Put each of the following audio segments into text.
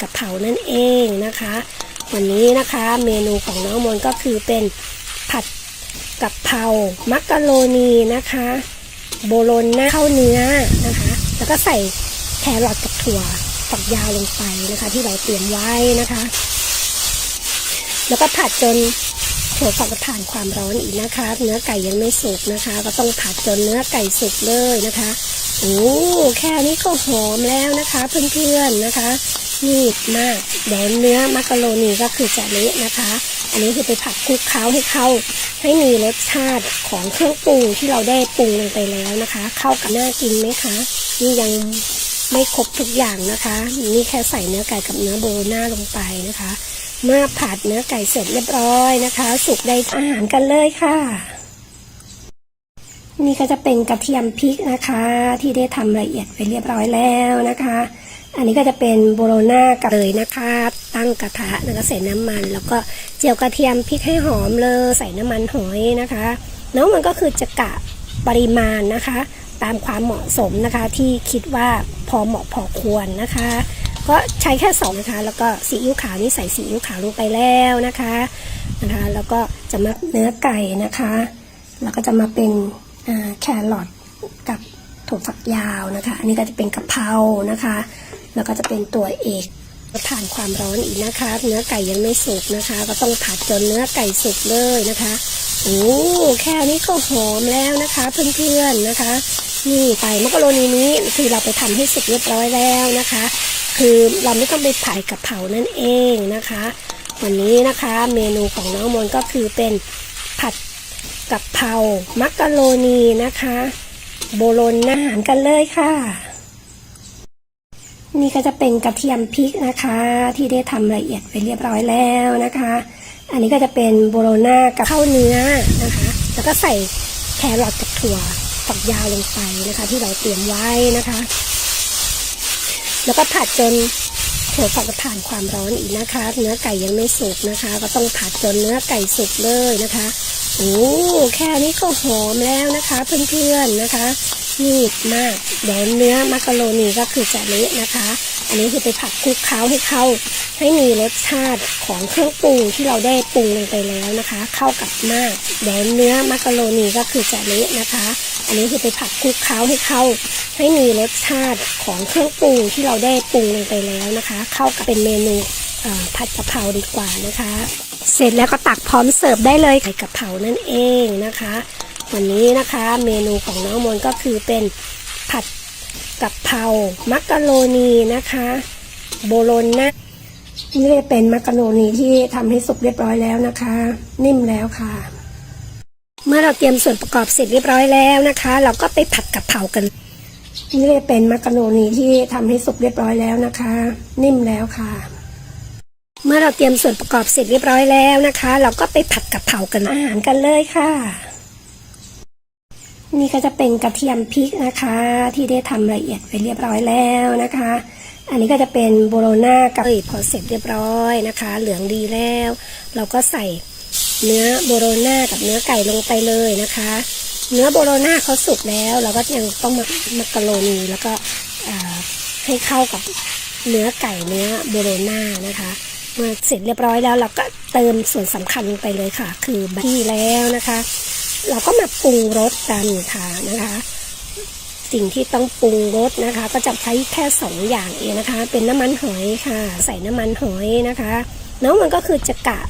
กะเพรานั่นเองนะคะ วันนี้นะคะเมนูของน้องมนก็คือเป็นผัดกะเพรามักกะโรนีนะคะ โบโลนหน้าข้าวเนื้อนะคะ แล้วก็ใส่แครอทกับถั่วฝักยาวลงไปนะคะ ที่เราเตรียมไว้นะคะ แล้วก็ผัดจนถั่วฝักผ่านความร้อนอีกนะคะ เนื้อไก่ยังไม่สุกนะคะ ก็ต้องผัดจนเนื้อไก่สุกเลยนะคะโอ้แค่นี้ก็หอมแล้วนะคะ เพื่อนๆนะคะ นี่มากเดี๋ยวเนื้อมักกะโรนีก็คือจะเละนะคะ อันนี้คือไปผัดคลุกเคล้าให้เข้า ให้มีรสชาติของเครื่องปรุงที่เราได้ปรุงลงไปแล้วนะคะ เข้ากับน่ากินไหมคะนี่ยังไม่ครบทุกอย่างนะคะ นี่แค่ใส่เนื้อไก่กับเนื้อโบโลน่าลงไปนะคะ เมื่อผัดเนื้อไก่เสร็จเรียบร้อยนะคะ สุกได้อาหารกันเลยค่ะ นี่ก็จะเป็นกระเทียมพริกนะคะ ที่ได้ทำละเอียดไปเรียบร้อยแล้วนะคะ อันนี้ก็จะเป็นโบโลน่ากับเลยนะคะ ตั้งกระทะแล้วก็ใส่น้ำมัน แล้วก็เจียวกระเทียมพริกให้หอมเลยใส่น้ำมันหอยนะคะน้อมันก็คือจะกะปริมาณนะคะ ตามความเหมาะสมนะคะ ที่คิดว่าพอเหมาะพอควรนะคะ ก็ใช้แค่สองนะคะ แล้วก็ซีอิ๊วขาวนี่ใส่ซีอิ๊วขาวลงไปแล้วนะคะนะคะ แล้วก็จะมาเนื้อไก่นะคะ แล้วก็จะมาเป็นแครอทกับ ถั่วฝักยาวนะคะ อันนี้ก็จะเป็นกะเพรานะคะ แล้วก็จะเป็นตัวเอกผ่านความร้อนอีกนะคะ เนื้อไก่ยังไม่สุกนะคะ ก็ต้องผัดจนเนื้อไก่สุกเลยนะคะโอ้แค่นี้ก็หอมแล้วนะคะ เพื่อนๆนะคะ นี่ไก่มักกะโรนีนี้คือเราไปทำให้สุกเรียบร้อยแล้วนะคะ คือเราไม่ต้องไปผัดกะเพรานั่นเองนะคะ วันนี้นะคะเมนูของน้องมนก็คือเป็นผัดกะเพรามักกะโรนีนะคะ โบโลนอาหารกันเลยค่ะ นี่ก็จะเป็นกระเทียมพริกนะคะ ที่ได้ทำละเอียดไปเรียบร้อยแล้วนะคะ อันนี้ก็จะเป็นโบโลน่ากับข้าวเนื้อนะคะ แล้วก็ใส่แครอทกับถั่วฝักยาวลงไปนะคะ ที่เราเตรียมไว้นะคะ แล้วก็ผัดจนถั่วฝักผ่านความร้อนอีกนะคะ เนื้อไก่ยังไม่สุกนะคะ ก็ต้องผัดจนเนื้อไก่สุกเลยนะคะ โอ้แค่นี้ก็หอมแล้วนะคะ เพื่อนๆนะคะนี่มากเดี๋ยวเนื้อมักกะโรนีก็คือจะเละนะคะ อันนี้คือไปผัดคลุกเคล้าให้เข้า ให้มีรสชาติของเครื่องปรุงที่เราได้ปรุงลงไปแล้วนะคะ เข้ากับมากเดี๋ยวเนื้อมักกะโรนีก็คือจะเละนะคะ อันนี้คือไปผัดคลุกเคล้าให้เข้า ให้มีรสชาติของเครื่องปรุงที่เราได้ปรุงลงไปแล้วนะคะ เข้ากับเป็นเมนูผัดกะเพราดีกว่านะคะ เสร็จแล้วก็ตักพร้อมเสิร์ฟได้เลยไข่กะเพรานั่นเองนะคะ วันนี้นะคะเมนูของน้องมนก็คือเป็นผัดกะเพรามักกะโรนีนะคะ โบโลนนะนี่เป็นมักกะโรนีที่ทำให้สุกเรียบร้อยแล้วนะคะ นิ่มแล้วค่ะ เมื่อเราเตรียมส่วนประกอบเสร็จเรียบร้อยแล้วนะคะ เราก็ไปผัดกะเพรากันนี่เลยเป็นมักกะโรนีที่ทำให้สุกเรียบร้อยแล้วนะคะ นิ่มแล้วค่ะ เมื่อเราเตรียมส่วนประกอบเสร็จเรียบร้อยแล้วนะคะ เราก็ไปผัดกะเพรากันอาหารกันเลยค่ะ นี่ก็จะเป็นกระเทียมพริกนะคะ ที่ได้ทำละเอียดไปเรียบร้อยแล้วนะคะ อันนี้ก็จะเป็นโบโลน่ากับพอเสร็จเรียบร้อยนะคะ เหลืองดีแล้ว เราก็ใส่เนื้อโบโลน่ากับเนื้อไก่ลงไปเลยนะคะ เนื้อโบโลน่าเขาสุกแล้ว เราก็ยังต้องมามักกะโรนีแล้วก็ให้เข้ากับเนื้อไก่เนื้อโบโลน่านะคะ มื่อเสร็จเรียบร้อยแล้วเราก็เติมส่วนสำคัญไปเลยค่ะ คือบัที่แล้วนะคะ เราก็มาปรุงรสกันค่ะนะคะ สิ่งที่ต้องปรุงรสนะคะ ก็จะใช้แค่สองอย่างเองนะคะ เป็นน้ำมันหอยค่ะ ใส่น้ำมันหอยนะคะน้องมันก็คือจะกะ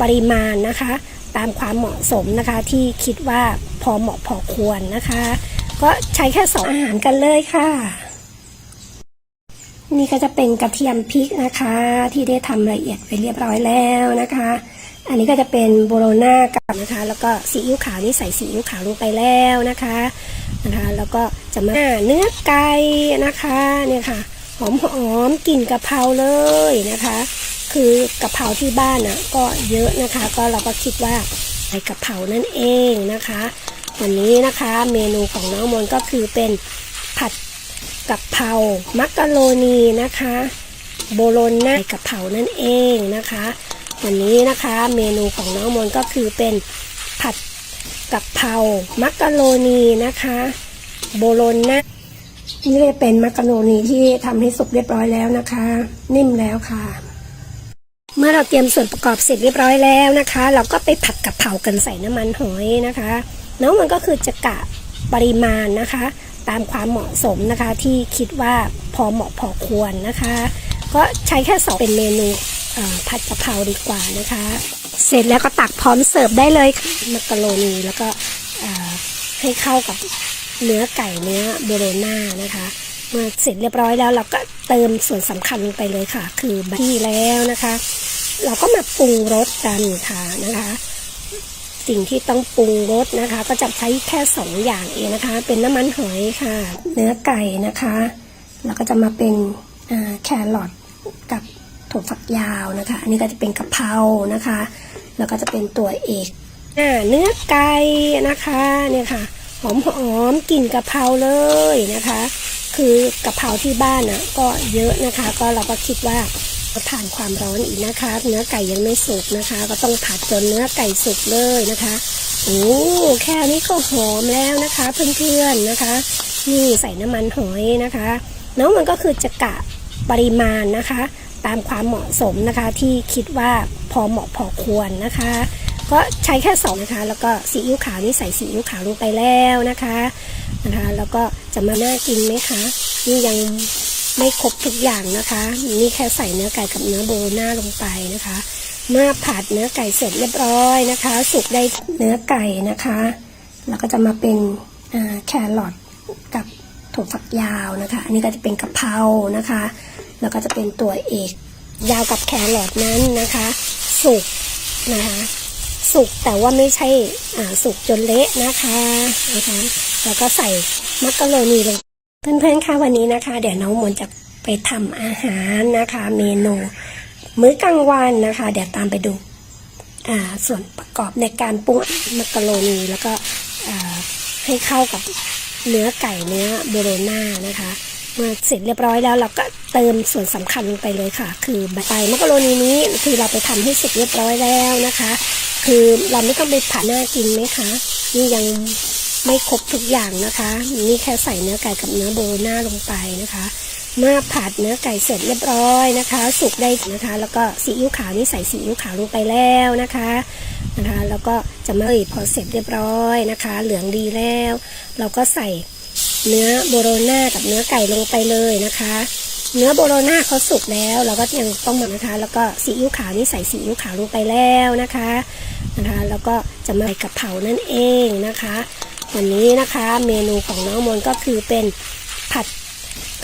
ปริมาณนะคะ ตามความเหมาะสมนะคะที่คิดว่าพอเหมาะพอควรนะคะ ก็ใช้แค่สองอาหารกันเลยค่ะ นี่ก็จะเป็นกระเทียมพริกนะคะ ที่ได้ทำละเอียดไปเรียบร้อยแล้วนะคะ อันนี้ก็จะเป็นโบโลน่ากับนะคะ แล้วก็ซีอิ๊วขาวนี่ใส่ซีอิ๊วขาวลงไปแล้วนะคะนะคะ แล้วก็จะมาเนื้อไก่นะคะเนี่ยค่ะหอมหอมๆกลิ่นกะเพราเลยนะคะ คือกะเพราที่บ้านอะก็เยอะนะคะ ก็เราก็คิดว่าใส่กะเพรานั่นเองนะคะ วันนี้นะคะเมนูของน้องมนก็คือเป็นผัด กะเพรามักกะโรนีนะคะ โบโลนหน้ากะเพรานั่นเองนะคะ วันนี้นะคะเมนูของน้องมนก็คือเป็นผัดกะเพรามักกะโรนีนะคะ โบโลนหน้านี่เป็นมักกะโรนีที่ทำให้สุกเรียบร้อยแล้วนะคะ นิ่มแล้วค่ะ เมื่อเราเตรียมส่วนประกอบเสร็จเรียบร้อยแล้วนะคะ เราก็ไปผัดกะเพรากันใส่น้ำมันหอยนะคะแล้วมันก็คือจะกะปริมาณนะคะ ตามความเหมาะสมนะคะ ที่คิดว่าพอเหมาะพอควรนะคะ ก็ใช้แค่สองเป็นเมนูผัดกะเพราดีกว่านะคะ เสร็จแล้วก็ตักพร้อมเสิร์ฟได้เลยค่ะมักกะโรนีแล้วก็ให้เข้ากับเนื้อไก่เนื้อโบโลน่านะคะเมื่อเสร็จเรียบร้อยแล้วเราก็เติมส่วนสำคัญลงไปเลยค่ะ คือบัตที่แล้วนะคะ เราก็มาปรุงรสกันค่ะนะคะ สิ่งที่ต้องปรุงรสนะคะ ก็จะใช้แค่สองอย่างเองนะคะ เป็นน้ำมันหอยค่ะ เนื้อไก่นะคะ แล้วก็จะมาเป็นแครอทกับถั่วฝักยาวนะคะ อันนี้ก็จะเป็นกะเพรานะคะ แล้วก็จะเป็นตัวเอกอเนื้อไก่นะคะเนี่ยค่ะหอมหอมๆกลิ่นกะเพราเลยนะคะ คือกะเพราที่บ้านน่ะก็เยอะนะคะ ก็เราก็คิดว่า ผ่านความร้อนอีกนะคะ เนื้อไก่ยังไม่สุกนะคะ ก็ต้องผัดจนเนื้อไก่สุกเลยนะคะโอ้แค่นี้ก็หอมแล้วนะคะ เพื่อนๆนะคะ นี่ใส่น้ำมันหอยนะคะแล้วมันก็คือจะกะปริมาณนะคะ ตามความเหมาะสมนะคะที่คิดว่าพอเหมาะพอควรนะคะ ก็ใช้แค่สองนะคะ แล้วก็ซีอิ๊วขาวนี่ใส่ซีอิ๊วขาวลงไปแล้วนะคะนะคะ แล้วก็จะมาน่ากินไหมคะนี่ยัง ไม่ครบทุกอย่างนะคะ นี่แค่ใส่เนื้อไก่กับเนื้อโบโลน่าลงไปนะคะ เมื่อผัดเนื้อไก่เสร็จเรียบร้อยนะคะ สุกได้เนื้อไก่นะคะแล้วก็จะมาเป็นแครอทกับถั่วฝักยาวนะคะ อันนี้ก็จะเป็นกะเพรานะคะ แล้วก็จะเป็นตัวเอกยาวกับแครอทนั้นนะคะ สุกนะคะสุกแต่ว่าไม่ใช่สุกจนเละนะคะนะคะ แล้วก็ใส่มักกะโรนีลง เพื่อนๆคะวันนี้นะคะ เดี๋ยวน้องมนจะไปทำอาหารนะคะ เมนู มื้อกลางวันนะคะ เดี๋ยวตามไปดูอ่าส่วนประกอบในการปรุงมักกะโรนีแล้วก็ให้เข้ากับเนื้อไก่เนื้อโบโลน่านะคะเมื่อเสร็จเรียบร้อยแล้วเราก็เติมส่วนสำคัญลงไปเลยค่ะ คือใบมักกะโรนีนี้คือเราไปทำให้เสร็จเรียบร้อยแล้วนะคะ คือเราไม่ต้องไปผัดหน้ากินไหมคะนี่ยัง ไม่ครบทุกอย่างนะคะ นี่แค่ใส่เนื้อไก่กับเนื้อโบโลน่าลงไปนะคะ เมื่อผัดเนื้อไก่เสร็จเรียบร้อยนะคะ สุกได้นะคะ แล้วก็ซีอิ๊วขาวนี่ใส่ซีอิ๊วขาวลงไปแล้วนะคะนะคะ แล้วก็จะมาอ่พอเสร็จเรียบร้อยนะคะ เหลืองดีแล้ว เราก็ใส่เนื้อโบโลน่ากับเนื้อไก่ลงไปเลยนะคะ เนื้อโบโลน่าเขาสุกแล้ว เราก็ยังต้องหมักนะคะ แล้วก็ซีอิ๊วขาวนี่ใส่ซีอิ๊วขาวลงไปแล้วนะคะนะคะ แล้วก็จะมาใส่กะเพรานั่นเองนะคะ วันนี้นะคะ เมนูของน้องมนก็คือเป็นผัด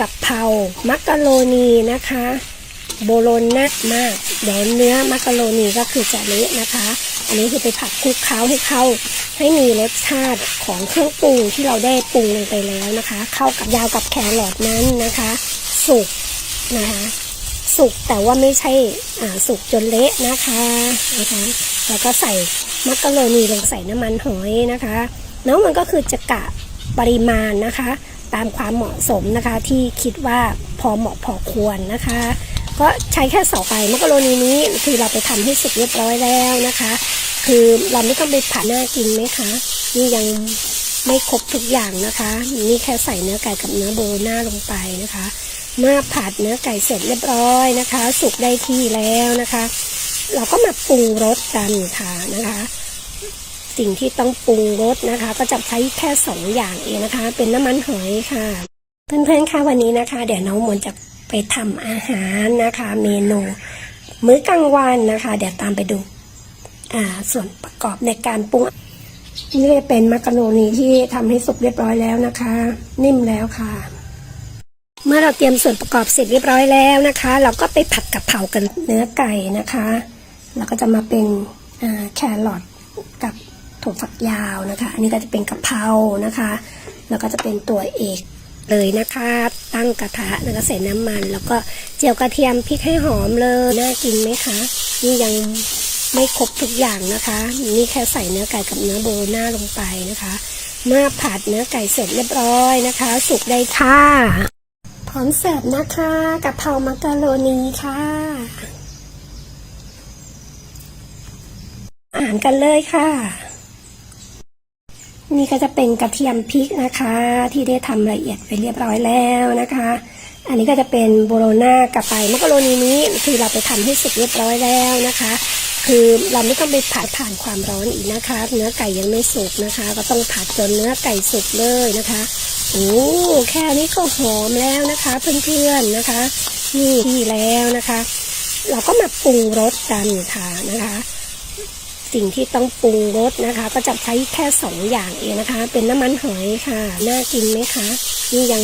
กะเพรามักกะโรนีนะคะ โบโลน่ามากเดี๋ยวเนื้อมักกะโรนีก็คือจะเละนะคะ อันนี้คือไปผัดคลุกเคล้าให้เข้า ให้มีรสชาติของเครื่องปรุงที่เราได้ปรุงลงไปแล้วนะคะ เข้ากับยาวกับแครอทนั้นนะคะ สุกนะคะสุกแต่ว่าไม่ใช่อ่าสุกจนเละนะคะนะคะ แล้วก็ใส่มักกะโรนีลงใส่น้ำมันหอยนะคะ แล้วมันก็คือจะกะปริมาณนะคะ ตามความเหมาะสมนะคะ ที่คิดว่าพอเหมาะพอควรนะคะ ก็ใช้แค่สองไปมักกะโรนีนี้คือเราไปทำให้สุกเรียบร้อยแล้วนะคะ คือเราไม่ต้องไปผัดหน้ากินไหมคะนี่ยังไม่ครบทุกอย่างนะคะ นี่แค่ใส่เนื้อไก่กับเนื้อโบโลน่าลงไปนะคะ เมื่อผัดเนื้อไก่เสร็จเรียบร้อยนะคะ สุกได้ที่แล้วนะคะ เราก็มาปรุงรสกันค่ะนะคะ สิ่งที่ต้องปรุงรสนะคะ ก็จะใช้แค่สองอย่างเองนะคะ เป็นน้ำมันหอยค่ะ เพื่อนๆคะวันนี้นะคะ เดี๋ยวน้องมนจะไปทำอาหารนะคะ เมนู มื้อกลางวันนะคะ เดี๋ยวตามไปดูอ่าส่วนประกอบในการปรุงนี่เป็นมักกะโรนีที่ทำให้สุกเรียบร้อยแล้วนะคะ นิ่มแล้วค่ะ เมื่อเราเตรียมส่วนประกอบเสร็จเรียบร้อยแล้วนะคะ เราก็ไปผัดกะเพรากันเนื้อไก่นะคะแล้วก็จะมาเป็นแครอทกับ ถั่วฝักยาวนะคะ อันนี้ก็จะเป็นกะเพรานะคะ แล้วก็จะเป็นตัวเอกเลยนะคะ ตั้งกระทะแล้วก็ใส่น้ำมัน แล้วก็เจียวกระเทียมพริกให้หอมเลยน่ากินไหมคะ นี่ยังไม่ครบทุกอย่างนะคะ นี่แค่ใส่เนื้อไก่กับเนื้อโบโลน่าลงไปนะคะ เมื่อผัดเนื้อไก่เสร็จเรียบร้อยนะคะ สุกได้ค่ะ พร้อมเสิร์ฟนะคะกะเพรามักกะโรนีค่ะอาหารกันเลยค่ะ นี่ก็จะเป็นกระเทียมพริกนะคะ ที่ได้ทำละเอียดไปเรียบร้อยแล้วนะคะ อันนี้ก็จะเป็นโบโลน่ากับไปมักกะโรนีนี้คือเราไปทำให้สุกเรียบร้อยแล้วนะคะ คือเราไม่ต้องไปผัดผ่านความร้อนอีกนะคะ เนื้อไก่ยังไม่สุกนะคะ ก็ต้องผัดจนเนื้อไก่สุกเลยนะคะโอ้แค่นี้ก็หอมแล้วนะคะเพื่อนๆนะคะ นี่ที่แล้วนะคะ เราก็มาปรุงรสกันค่ะนะคะ สิ่งที่ต้องปรุงรสนะคะ ก็จะใช้แค่สองอย่างเองนะคะ เป็นน้ำมันหอยค่ะ น่ากินไหมคะ นี่ยัง